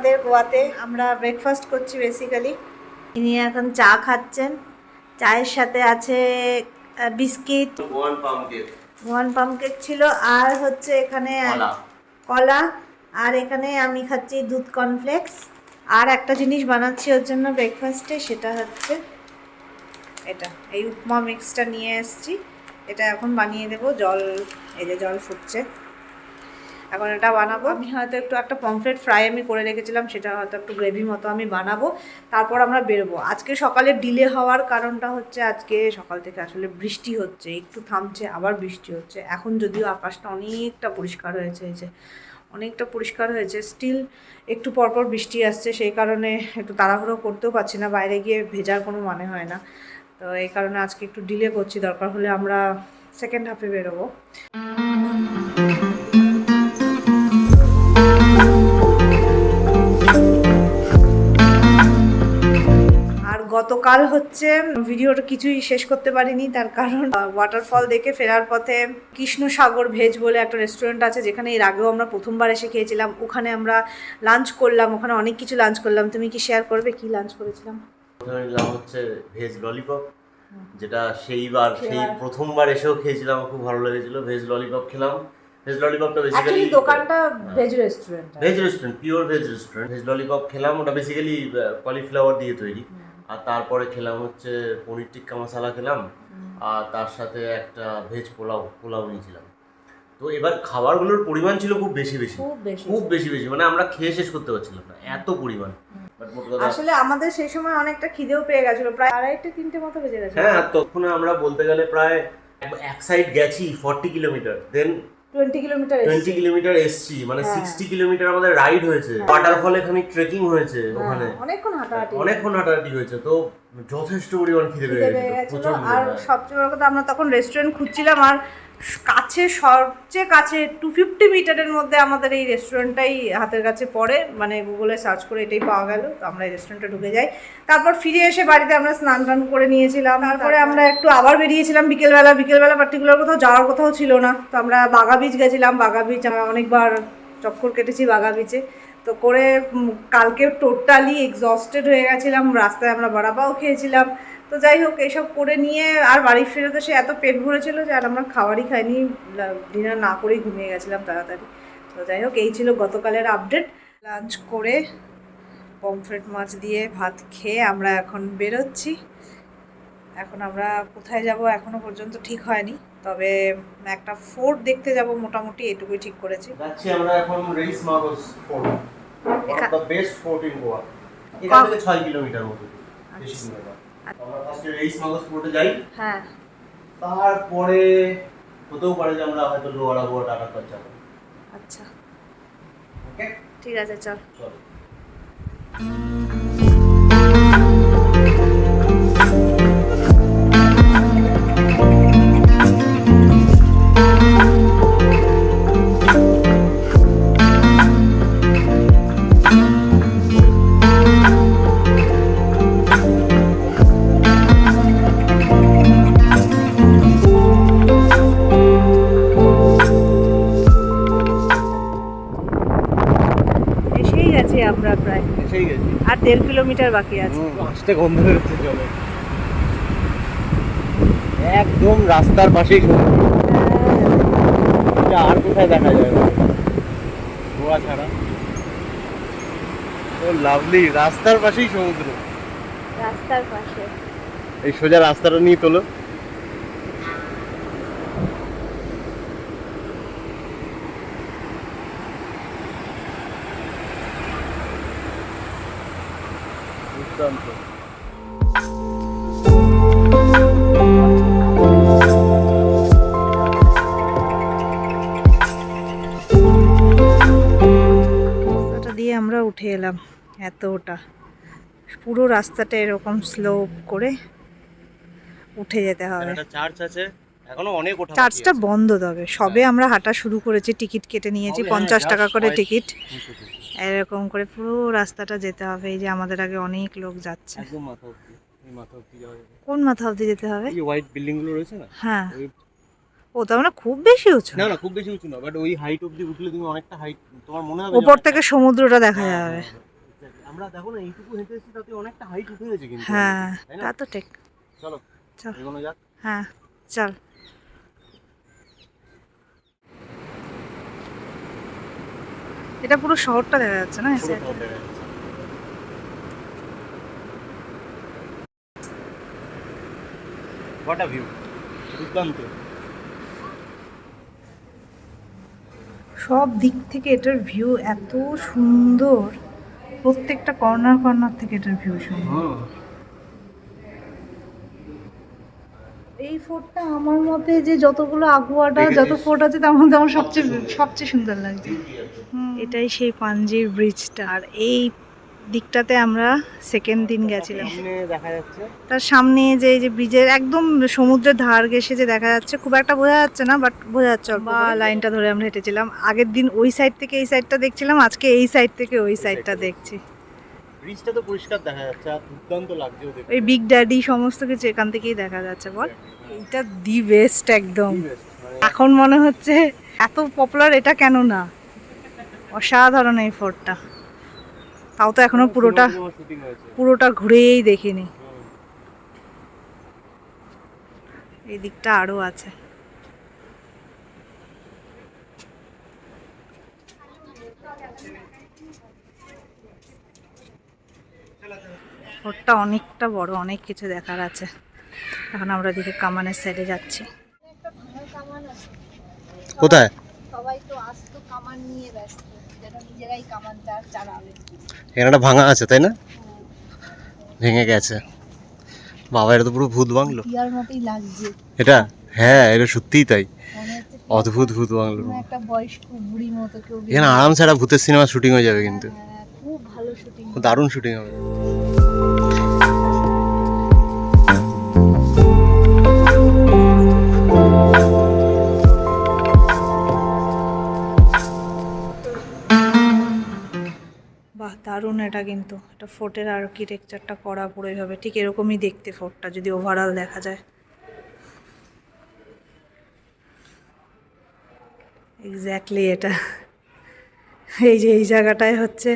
আমাদের গোয়াতে আমরা ব্রেকফাস্ট করছি বেসিক্যালি ইনি এখন চা খাচ্ছেন। চায়ের সাথে আছে বিস্কিট ওয়ান পাম কেক ছিল আর হচ্ছে এখানে কলা। কলা। আর এখানে আমি খাচ্ছি দুধ কর্নফ্লেক্স আর একটা জিনিস বানাচ্ছি ওর জন্য ব্রেকফাস্টে সেটা হচ্ছে এটা। এই উপমা মিক্সটা নিয়ে এসেছি। এটা এখন বানিয়ে দেবো জল এই যে জল ফুটছে। এখন এটা বানাবো। আমি হয়তো একটু একটা পমফ্রেট ফ্রাই আমি করে রেখেছিলাম, সেটা হয়তো একটু গ্রেভি মতো আমি বানাবো। তারপর আমরা বেরোবো। আজকে সকালে ডিলে হওয়ার কারণটা হচ্ছে, আজকে সকাল থেকে আসলে বৃষ্টি হচ্ছে, একটু থামছে, আবার বৃষ্টি হচ্ছে। এখন যদিও আকাশটা অনেকটা পরিষ্কার হয়েছে, এই যে অনেকটা পরিষ্কার হয়েছে, স্টিল একটু পরপর বৃষ্টি আসছে, সেই কারণে একটু তাড়াহুড়ো করতেও পারছি না, বাইরে গিয়ে ভেজার কোনো মানে হয় না। তো এই কারণে আজকে একটু ডিলে করছি, দরকার হলে আমরা সেকেন্ড হাফে বেরোবো। গতকাল হচ্ছে ভিডিওটা কিছুই শেষ করতে পারিনি তার কারণ ওয়াটারফল দেখে ফেরার পথে কৃষ্ণসাগর ভেজ বলে একটা রেস্টুরেন্ট আছে যেখানে এর আগেও আমরা প্রথমবার এসে খেয়েছিলাম। ওখানে আমরা লাঞ্চ করলাম ওখানে অনেক কিছু লাঞ্চ করলাম। তুমি কি শেয়ার করবে? কি লাঞ্চ করেছিলাম? প্রথমে নিলাম হচ্ছে ভেজ ললিপপ যেটা সেইবার সেই প্রথমবার এসেও খেয়েছিলাম খুব ভালো লেগেছিল ভেজ ললিপপ খেলাম। ভেজ ললিপপটা বেসিক্যালি দোকানটা veg restaurant veg restaurant pure veg restaurant veg lollipop খেলাম ওটা বেসিক্যালি কলিফ্লাওয়ার দিয়ে তৈরি। আর তারপরে খেলাম হচ্ছে পনির টিক্কা মশালা খেলাম আর তার সাথে একটা ভেজ পোলাও পোলাও নিয়েছিলাম। তো এবার খাবারগুলোর পরিমাণ ছিল খুব বেশি বেশি। খুব বেশি বেশি মানে আমরা খেয়ে শেষ করতে পারছিলাম না এত পরিমাণ। আসলে আমাদের সেই সময় অনেকটা খিদেও পেয়ে গেছিল প্রায় আড়াইটে তিনটে মতো বেজে গেছে। হ্যাঁ তখন আমরা বলতে গেলে প্রায় এক সাইড গেছি forty kilometre then twenty kilometre twenty kilometre এসছি মানে হ্যাঁ। সিক্সটি কিলোমিটার আমাদের রাইড হয়েছে। ওয়াটারফলে খানিক ট্রেকিং হয়েছে ওখানে। অনেকক্ষণ হাঁটাহাঁটি। অনেকক্ষণ হাঁটাহাঁটি হয়েছে। তো যথেষ্ট পরিমাণ খিদে পেয়ে গেছিল। আর। সবচেয়ে বড় কথা আমরা তখন রেস্টুরেন্ট খুঁজছিলাম আর কাছে সবচেয়ে কাছে টু ফিফটি মিটারের মধ্যে আমাদের এই রেস্টুরেন্টটাই হাতের কাছে পড়ে। মানে গুগলে সার্চ করে এটাই পাওয়া গেল তো আমরা এই রেস্টুরেন্টে ঢুকে যাই। তারপর ফিরে এসে বাড়িতে আমরা স্নান টান করে নিয়েছিলাম। তারপরে? আমরা একটু আবার বেরিয়েছিলাম বিকেলবেলা। বিকেলবেলা পার্টিকুলার কোথাও যাওয়ার কোথাও ছিল না। তো আমরা বাগা বিচ গেছিলাম। বাগা বিচ আমরা অনেকবার চক্কর কেটেছি বাগা বিচে তো করে কালকে টোটালি এক্সস্টেড হয়ে গেছিলাম, রাস্তায় আমরা বড়াপাও খেয়েছিলাম। তো যাই হোক, এসব করে নিয়ে আর বাড়ি ফিরে তো সে এত পেট ভরেছিল যে আর আমরা খাবারই খাইনি। ডিনার না করেই ঘুমিয়ে গেছিলাম তাড়াতাড়ি। তো যাই হোক, এই ছিল গতকালের আপডেট লাঞ্চ করে পমফ্রেট মাছ দিয়ে ভাত খেয়ে আমরা এখন বেরোচ্ছি। এখন আমরা কোথায় যাব এখনও পর্যন্ত ঠিক হয়নি তবে একটা ফোর্ট দেখতে যাব মোটামুটি এটুকুই ঠিক করেছি। যাচ্ছি আমরা এখন Reis Magos fort the best fort in Goa. এখান থেকে ছয় কিলোমিটার মতো বেশি আচ্ছা। দূরে না। আমরা ফার্স্টে রেইস মাগোস ফোর্টে যাই। হ্যাঁ। তারপরে হতেও পারে যে আমরা হয়তো লোয়ারা গোয়া পার যাব আচ্ছা। ওকে ঠিক আছে চল। চলো। আর দেড় কিলোমিটার বাকি আছে। আসতে গন্ধ বেরোচ্ছে চলে একদম রাস্তার পাশেই সমুদ্র এটা আর কোথায় দেখা যায়? গোয়া ছাড়া। ও লাভলি রাস্তার পাশেই সমুদ্র। রাস্তার পাশে। এই সোজা রাস্তাটা নিয়ে তোলো এলাম এতটা পুরো রাস্তাটা এরকম স্লোপ করে উঠে যেতে হবে। চার্চ আছে এখনও অনেক ওঠা চার্চটা বন্ধ তবে। সবে আমরা হাঁটা শুরু করেছি টিকিট কেটে নিয়েছি পঞ্চাশ টাকা করে টিকিট। এরকম করে পুরো রাস্তাটা যেতে হবে এই যে আমাদের আগে অনেক লোক যাচ্ছে। কোন মাথা অবধি যেতে হবে? হোয়াইট বিল্ডিংগুলো রয়েছে না? হ্যাঁ। ও তার মানে খুব বেশি উঁচু না না খুব বেশি উঁচু না বাট ওই হাইট অব্দি উঠলে তুমি অনেকটা হাইট তোমার মনে হবে অনেকটা- থেকে সমুদ্রটা দেখা হ্যাঁ, যাবে হ্যাঁ। আমরা দেখো না এইটুকু হেঁটে এসেছি তাতে অনেকটা হাইট উঠে গেছে কিন্তু হ্যাঁ তা তো ঠিক চলো চল। এগোনো যাক হ্যাঁ চল এটা পুরো শহরটা দেখা যাচ্ছে না এসে। What a view! দুর্দান্ত সব দিক থেকে এটার ভিউ এত সুন্দর। প্রত্যেকটা কর্নার কর্নার থেকে এটার ভিউ সুন্দর এই ফোর্টটা আমার মতে যে যতগুলো আগুয়াটা যত ফোর্ট আছে তার মধ্যে আমার সবচেয়ে সবচেয়ে সুন্দর লাগছে। এটাই সেই পাঞ্জির ব্রিজটা আর এই দিকটাতে আমরা সেকেন্ড দিন গেছিলাম। দেখা যাচ্ছে। তার সামনে যে এই যে ব্রিজের একদম সমুদ্রের ধার ঘেসে যে দেখা যাচ্ছে খুব একটা বোঝা যাচ্ছে না বাট বোঝা যাচ্ছে বা লাইনটা ধরে আমরা হেঁটেছিলাম। আগের দিন ওই সাইড থেকে এই সাইডটা দেখছিলাম আজকে এই সাইড থেকে ওই সাইডটা দেখছি। ব্রিজটা তো পরিষ্কার দেখা যাচ্ছে আর দুর্দান্ত লাগছে ওই বিগ ড্যাডি সমস্ত কিছু এখান থেকেই দেখা যাচ্ছে বল। এটা দি বেস্ট একদম। মানে এখন মনে হচ্ছে এত পপুলার এটা কেন না? অসাধারণ এই ফোর্টটা তাও তো এখনও পুরোটা পুরোটা ঘুরেই দেখিনি। এই দিকটা আরও আছে। ফোর্টটা অনেকটা বড় অনেক কিছু দেখার আছে। এখন আমরা দিকে কামানের সাইডে যাচ্ছি। কোথায়? সবাই তো আসতো কামান নিয়ে ব্যস্ত। এখানে ভাঙা আছে তাই না? ভেঙে গেছে। বাবা এটা তো পুরো ভূত বাংলো। এটা? হ্যাঁ এটা সত্যিই তাই। অদ্ভুত ভূত বাংলো। এখানে আরামসে একটা ভূতের সিনেমা শুটিং হয়ে যাবে কিন্তু। হ্যাঁ, খুব ভালো শুটিং দারুণ শুটিং হবে। দারুণ এটা কিন্তু। এটা ফোর্টের আর্কিটেকচারটা করা পুরো এইভাবে। ঠিক এরকমই দেখতে ফোর্টটা যদি ওভারঅল দেখা যায়। এক্স্যাক্টলি এটা। এই যে এই জায়গাটায় হচ্ছে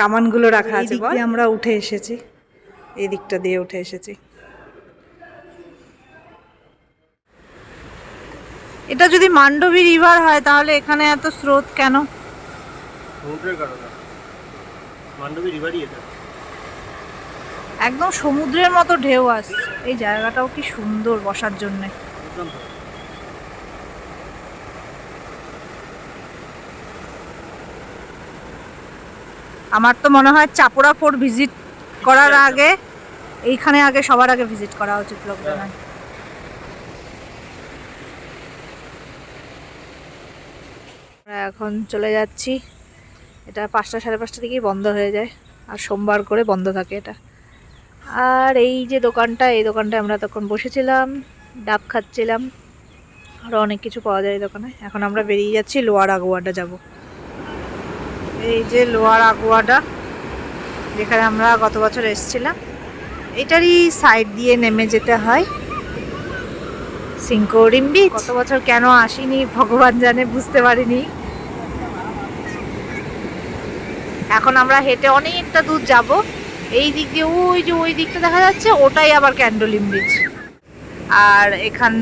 কামানগুলো রাখা আছে আমরা উঠে এসেছি। এই দিকটা দিয়ে উঠে এসেছি। এটা যদি মান্ডবী রিভার হয় তাহলে এখানে এত স্রোত কেন? সমুদ্রের কারণে। মান্ডবী রিভারই এটা। একদম সমুদ্রের মতো ঢেউ আসছে। এই জায়গাটাও কি সুন্দর বসার জন্য। আমার তো মনে হয় চাপড়া ফোর্ট ভিজিট করার আগে এইখানে আগে সবার আগে ভিজিট করা উচিত লোকজনের। আমরা এখন চলে যাচ্ছি এটা পাঁচটা সাড়ে পাঁচটা থেকেই বন্ধ হয়ে যায়। আর সোমবার করে বন্ধ থাকে এটা। আর এই যে দোকানটা, এই দোকানটায় আমরা তখন বসেছিলাম, ডাব খাচ্ছিলাম। আরও অনেক কিছু পাওয়া যায় এই দোকানে। এখন আমরা বেরিয়ে যাচ্ছি লোয়ার আগুয়াটা যাব। এই যে লোয়ার আগুয়াটা, যেখানে আমরা গত বছর এসেছিলাম। এটারই সাইড দিয়ে নেমে যেতে হয় সিঙ্কোরিম বিচ গত বছর কেন আসিনি ভগবান জানে, বুঝতে পারিনি। এখন আমরা হেঁটে অনেকটা দূর যাব। এই দিক দিয়ে ওই যে ওই দিকটা দেখা যাচ্ছে ওটাই আবার ক্যান্ডোলিম বিচ আর এখান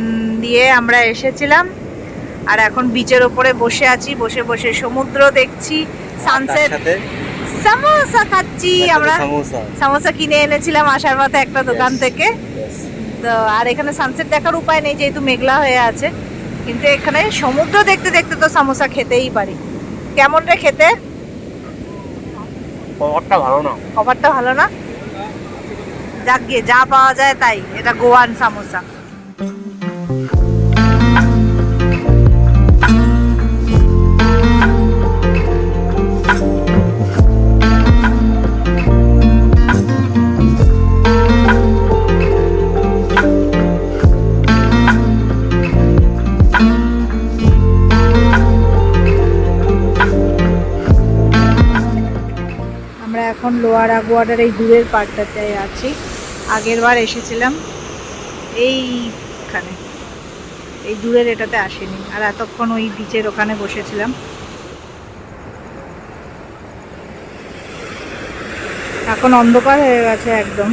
দিয়ে আমরা এসেছিলাম। আর এখন বিচের ওপরে বসে আছি বসে বসে সমুদ্র দেখছি সানসেট সামোসা খাচ্ছি আমরা। সমোসা। সামোসা কিনে এনেছিলাম আসার পথে একটা দোকান থেকে। তো আর এখানে সানসেট দেখার উপায় নেই যেহেতু মেঘলা হয়ে আছে। কিন্তু এখানে সমুদ্র দেখতে দেখতে তো সামোসা খেতেই পারি। কেমন রে খেতে? খাবারটা ভালো না। খাবারটা ভালো না? যাক গিয়ে যা পাওয়া যায় তাই। এটা গোয়ান সামোসা এখন লোয়ার আগুয়াটার এই দূরের পার্টটাতে আছি। আগের বার এসেছিলাম এইখানে। এই দূরের এটাতে আসেনি। আর এতক্ষণ ওই বিচের ওখানে বসেছিলাম। এখন অন্ধকার হয়ে গেছে একদম।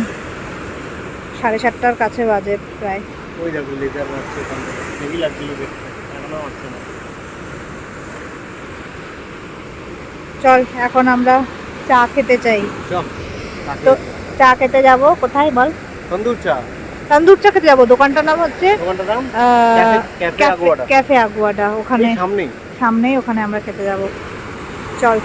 সাড়ে সাতটার কাছে বাজে প্রায়। ওই দেখো লেজার মারছে ওখান থেকে। হেভি লাগছিল দেখতে। এখনও মারছে না। চল এখন আমরা চা খেতে চাই। তো চা খেতে যাব কোথায় বল? তন্দুর চা। তন্দুর চা খেতে যাব দোকানটার নাম হচ্ছে ক্যাফে- আগুয়াডা। ওখানে সামনেই। ওখানে আমরা খেতে যাব। চল।